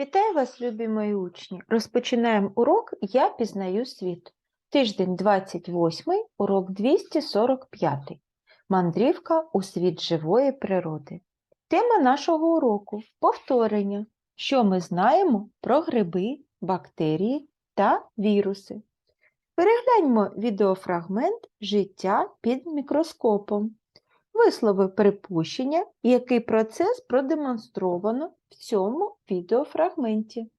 Вітаю вас, любі мої учні! Розпочинаємо урок Я пізнаю світ. Тиждень 28, урок 245. Мандрівка у світ живої природи. Тема нашого уроку повторення. Що ми знаємо про гриби, бактерії та віруси. Перегляньмо відеофрагмент Життя під мікроскопом. Вислови припущення, який процес продемонстровано в цьому відеофрагменті.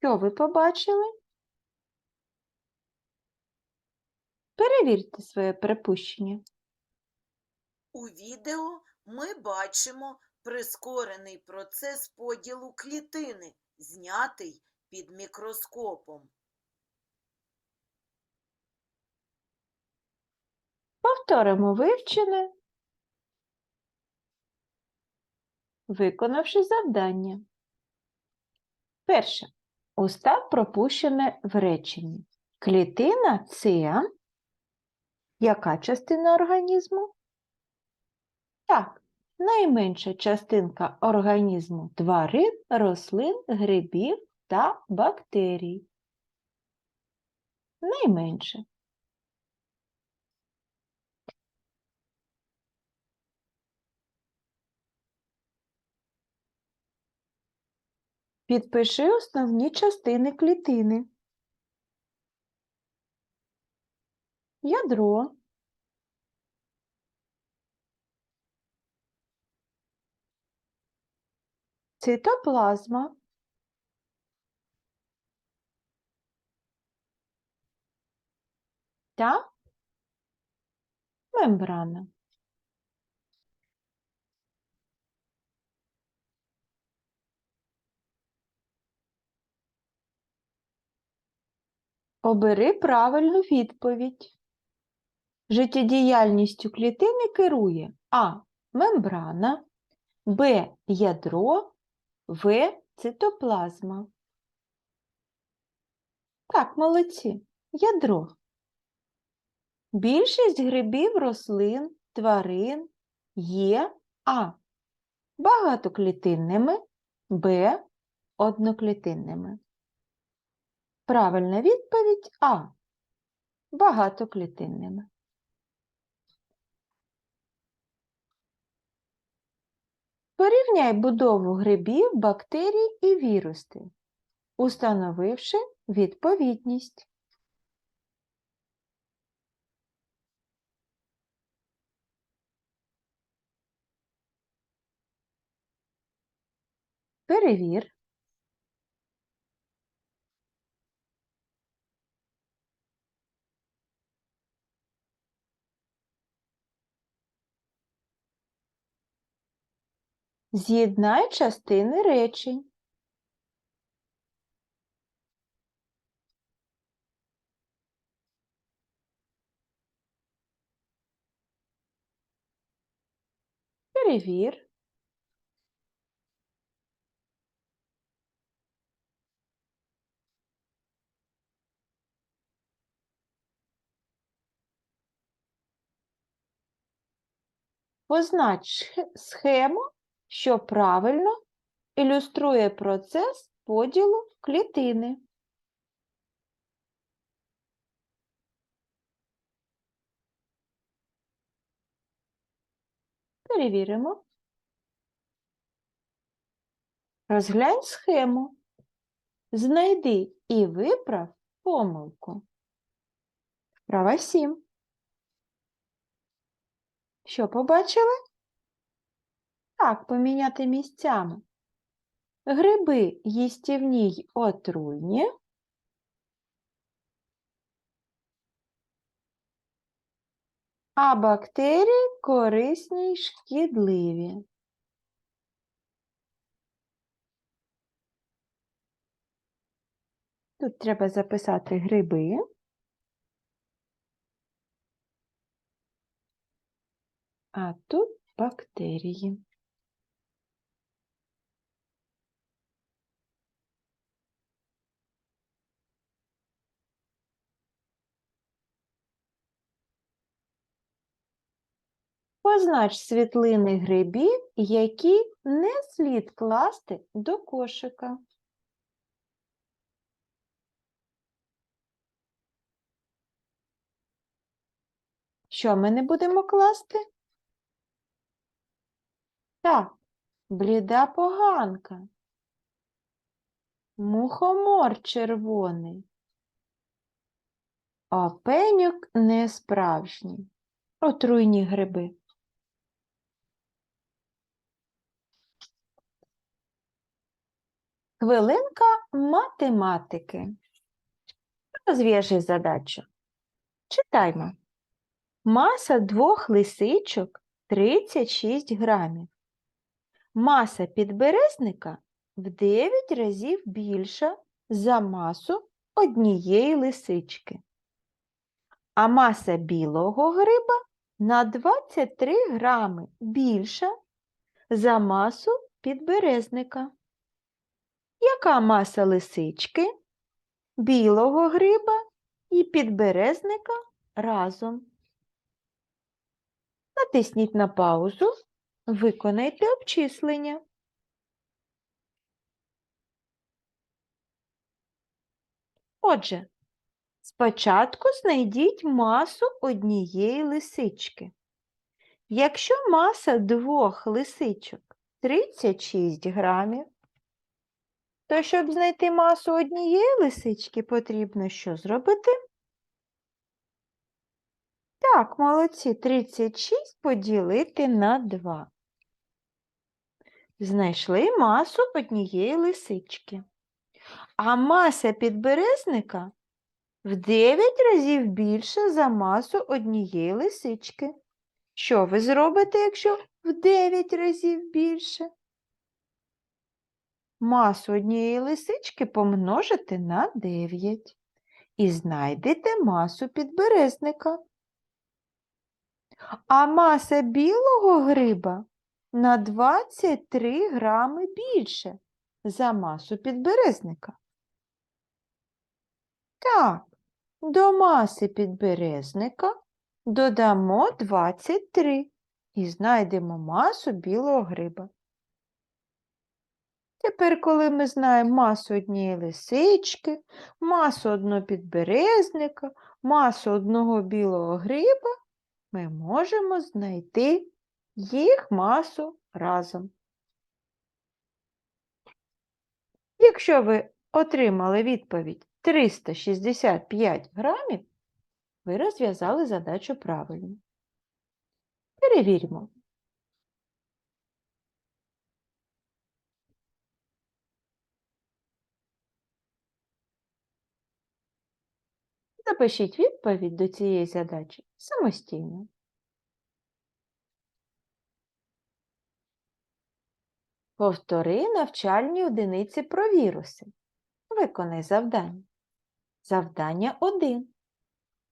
Що ви побачили? Перевірте своє припущення. У відео ми бачимо прискорений процес поділу клітини, знятий під мікроскопом. Повторимо вивчене, виконавши завдання. Перше. Устав пропущене в реченні. Клітина це яка частина організму? Так, найменша частинка організму тварин, рослин, грибів та бактерій. Найменше. Підпиши основні частини клітини. Ядро. Цитоплазма. Та мембрана. Обери правильну відповідь. Життєдіяльністю клітини керує А. Мембрана, Б. Ядро, В. Цитоплазма. Так, молодці. Ядро. Більшість грибів, рослин, тварин є А. Багатоклітинними, Б. Одноклітинними. Правильна відповідь А. Багатоклітинними. Порівняй будову грибів, бактерій і вірусів, установивши відповідність. Перевір. З'єднай частини речень. Перевір. Познач схему, що правильно ілюструє процес поділу клітини. Перевіримо. Розглянь схему. Знайди і виправ помилку. Права 7. Що побачили? Так, поміняти місцями. Гриби їстівні й отруйні. А бактерії корисні й шкідливі. Тут треба записати гриби. а тут бактерії. Познач світлини грибів, які не слід класти до кошика. Що ми не будемо класти? Так, бліда поганка, мухомор червоний, а пеньок не справжній. Отруйні гриби. Хвилинка математики. Розв'яжи задачу. Читаймо. Маса двох лисичок 36 грамів. Маса підберезника в 9 разів більша за масу однієї лисички. А маса білого гриба на 23 грами більша за масу підберезника. Яка маса лисички, білого гриба і підберезника разом? Натисніть на паузу, виконайте обчислення. Отже, спочатку знайдіть масу однієї лисички. Якщо маса двох лисичок 36 грамів, то щоб знайти масу однієї лисички, потрібно що зробити? Так, молодці, 36 поділити на 2. Знайшли масу однієї лисички. А маса підберезника в 9 разів більша за масу однієї лисички. Що ви зробите, якщо в 9 разів більше? Масу однієї лисички помножите на 9 і знайдете масу підберезника. А маса білого гриба на 23 грами більше за масу підберезника. Так, до маси підберезника додамо 23 і знайдемо масу білого гриба. Тепер, коли ми знаємо масу однієї лисички, масу одного підберезника, масу одного білого гриба, ми можемо знайти їх масу разом. Якщо ви отримали відповідь 365 грамів, ви розв'язали задачу правильно. Перевіримо. Запишіть відповідь до цієї задачі самостійно. Повтори навчальні одиниці про віруси. Виконай завдання. Завдання 1.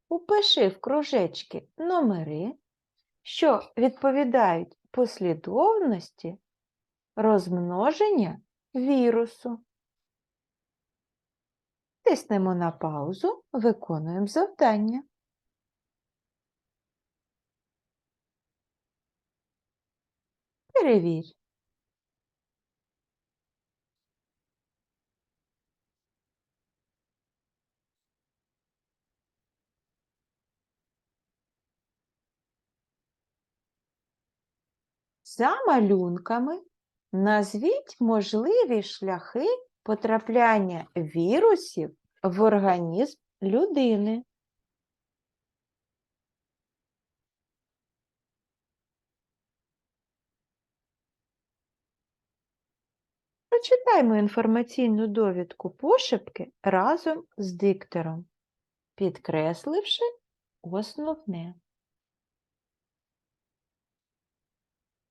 Упиши в кружечки номери, що відповідають послідовності розмноження вірусу. Тиснемо на паузу, виконуємо завдання. Перевір. За малюнками назвіть можливі шляхи потрапляння вірусів в організм людини. Прочитаймо інформаційну довідку пошепки разом з диктором, підкресливши основне.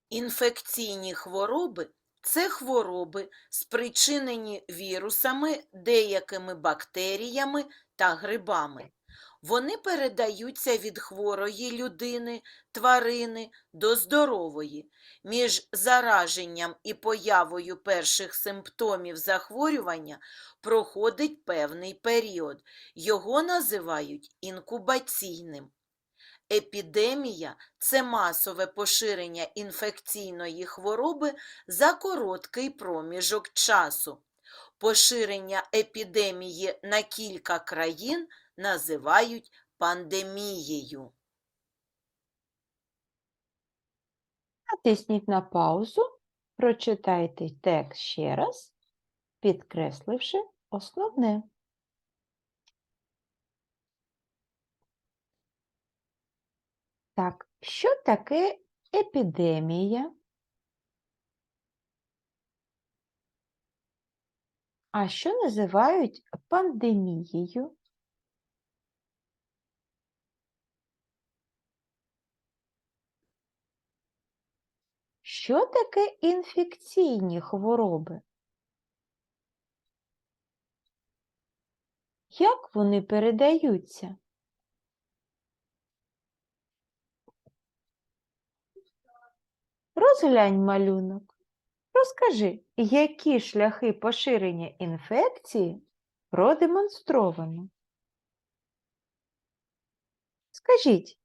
Інфекційні хвороби це хвороби, спричинені вірусами, деякими бактеріями та грибами. Вони передаються від хворої людини, тварини до здорової. Між зараженням і появою перших симптомів захворювання проходить певний період. Його називають інкубаційним. Епідемія це масове поширення інфекційної хвороби за короткий проміжок часу. Поширення епідемії на кілька країн називають пандемією. Натисніть на паузу, прочитайте текст ще раз, підкресливши основне. Так, що таке епідемія? А що називають пандемією? Що таке інфекційні хвороби? Як вони передаються? Розглянь малюнок. Розкажи, які шляхи поширення інфекції продемонстровано. Скажіть,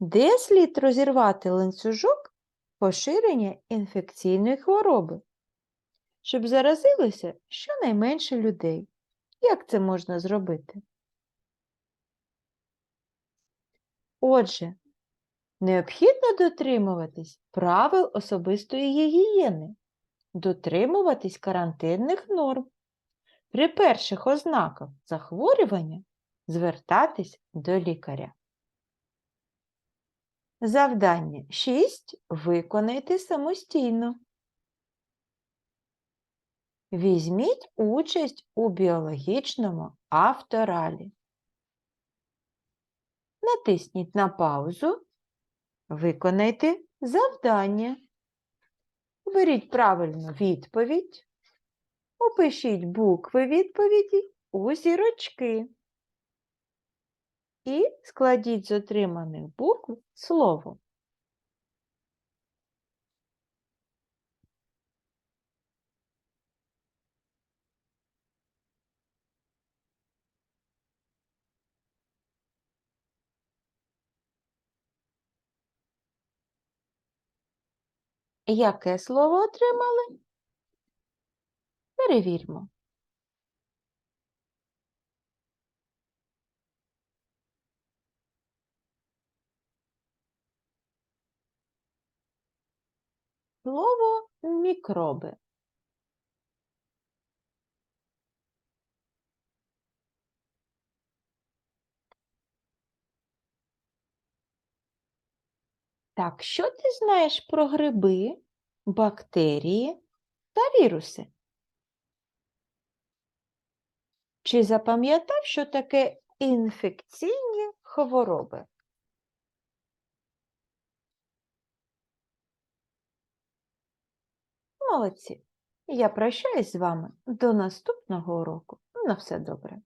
де слід розірвати ланцюжок поширення інфекційної хвороби, щоб заразилося щонайменше людей? Як це можна зробити? Отже, необхідно дотримуватись правил особистої гігієни, дотримуватись карантинних норм. При перших ознаках захворювання звертатись до лікаря. Завдання 6 виконайте самостійно. Візьміть участь у біологічному авторалі. Натисніть на паузу. Виконайте завдання. Оберіть правильну відповідь. Опишіть букви відповіді у зірочки. І складіть з отриманих букв слово. Яке слово отримали? Перевірмо. Слово мікроби. Так, що ти знаєш про гриби, бактерії та віруси? Чи запам'ятав, що таке інфекційні хвороби? Молодці! Я прощаюсь з вами до наступного уроку. На все добре.